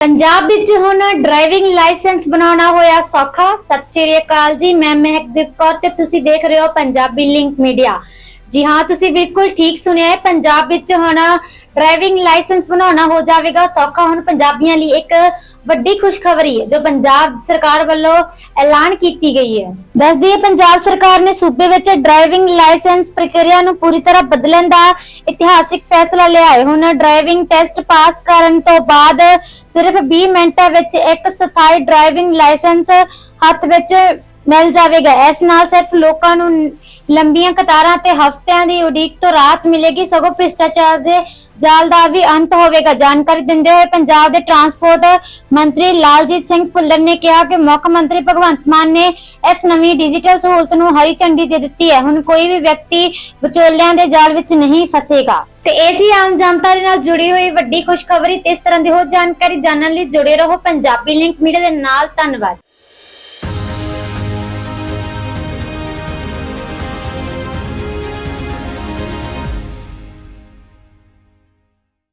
ਪੰਜਾਬ ਵਿੱਚ ਹੁਣ driving licence ਬਣਾਉਣਾ ਹੋਇਆ ਸੌਖਾ। ਸਤਿ ਸ਼੍ਰੀ ਅਕਾਲ ਜੀ, ਮੈਂ ਮਹਿਕਦੀਪ ਕੌਰ ਤੇ ਤੁਸੀਂ ਦੇਖ ਰਹੇ ਹੋ ਪੰਜਾਬੀ ਲਿੰਕ ਮੀਡੀਆ ਜੀ ਹਾਂ, ਤੁਸੀਂ ਬਿਲਕੁਲ ਠੀਕ ਸੁਣਿਆ ਹੈ। ਪੰਜਾਬ ਵਿੱਚ ਹੁਣ ਡਰਾਈਵਿੰਗ ਲਾਇਸੈਂਸ ਬਣਾਉਣਾ ਹੋ ਜਾਵੇਗਾ, ਸੌਖਾ। ਹੁਣ ਪੰਜਾਬੀਆਂ ਲਈ ਇੱਕ ਵੱਡੀ ਖੁਸ਼ਖਬਰੀ ਹੈ, ਜੋ ਪੰਜਾਬ ਸਰਕਾਰ ਵੱਲੋਂ ਐਲਾਨ ਕੀਤੀ ਗਈ ਹੈ। ਦੱਸਦੀ ਹੈ, ਪੰਜਾਬ ਸਰਕਾਰ ਨੇ ਸੂਬੇ ਵਿੱਚ ਡਰਾਈਵਿੰਗ ਲਾਇਸੈਂਸ ਪ੍ਰਕਿਰਿਆ ਨੂੰ ਪੂਰੀ ਤਰ੍ਹਾਂ ਬਦਲਣ ਦਾ ਇਤਿਹਾਸਿਕ ਫੈਸਲਾ ਲਿਆ ਹੈ। ਹੁਣ ਡਰਾਈਵਿੰਗ ਟੈਸਟ ਪਾਸ ਕਰਨ ਤੋਂ ਬਾਅਦ ਸਿਰਫ 20 ਮਿੰਟਾਂ ਵਿੱਚ ਇੱਕ ਸਥਾਈ ਡਰਾਈਵਿੰਗ ਲਾਇਸੈਂਸ ਹੱਥ ਵਿੱਚ ਮਿਲ ਜਾਵੇਗਾ। ਇਸ ਨਾਲ ਸਿਰਫ ਲੋਕਾਂ ਨੂੰ ਲੰਬੀਆਂ ਕਤਾਰਾਂ ਤੇ ਹਫ਼ਤਿਆਂ ਦੀ ਉਡੀਕ ਤੋਂ ਰਾਹਤ ਮਿਲੇਗੀ, ਸਗੋਂ ਭ੍ਰਿਸ਼ਟਾਚਾਰ ਦੇ ਜਾਲ ਦਾ ਵੀ ਅੰਤ ਹੋਵੇਗਾ। ਜਾਣਕਾਰੀ ਦਿੰਦੇ ਹੋਏ ਪੰਜਾਬ ਦੇ ਟਰਾਂਸਪੋਰਟ ਮੰਤਰੀ ਲਾਲਜੀਤ ਸਿੰਘ ਭੁੱਲਰ ਨੇ ਕਿਹਾ ਕਿ ਮੁੱਖ ਮੰਤਰੀ ਭਗਵੰਤ ਮਾਨ ਨੇ ਇਸ ਨਵੀਂ ਡਿਜੀਟਲ ਸਹੂਲਤ ਨੂੰ ਹਰੀ ਝੰਡੀ ਦੇ ਦਿੱਤੀ ਹੈ। ਹੁਣ ਕੋਈ ਵੀ ਵਿਅਕਤੀ ਵਿਚੋਲਿਆਂ ਦੇ ਜਾਲ ਵਿੱਚ ਨਹੀਂ ਫਸੇਗਾ। ਤੇ ਇਹ ਸੀ ਆਮ ਜਨਤਾ ਦੇ ਨਾਲ ਜੁੜੀ ਹੋਈ ਵੱਡੀ ਖੁਸ਼ਖਬਰੀ। ਤੇ ਇਸ ਤਰ੍ਹਾਂ ਦੀ ਹੋਰ ਜਾਣਕਾਰੀ ਜਾਣਨ ਲਈ ਜੁੜੇ ਰਹੋ ਪੰਜਾਬੀ ਲਿੰਕ ਮੀਡੀਆ ਦੇ ਨਾਲ। ਧੰਨਵਾਦ।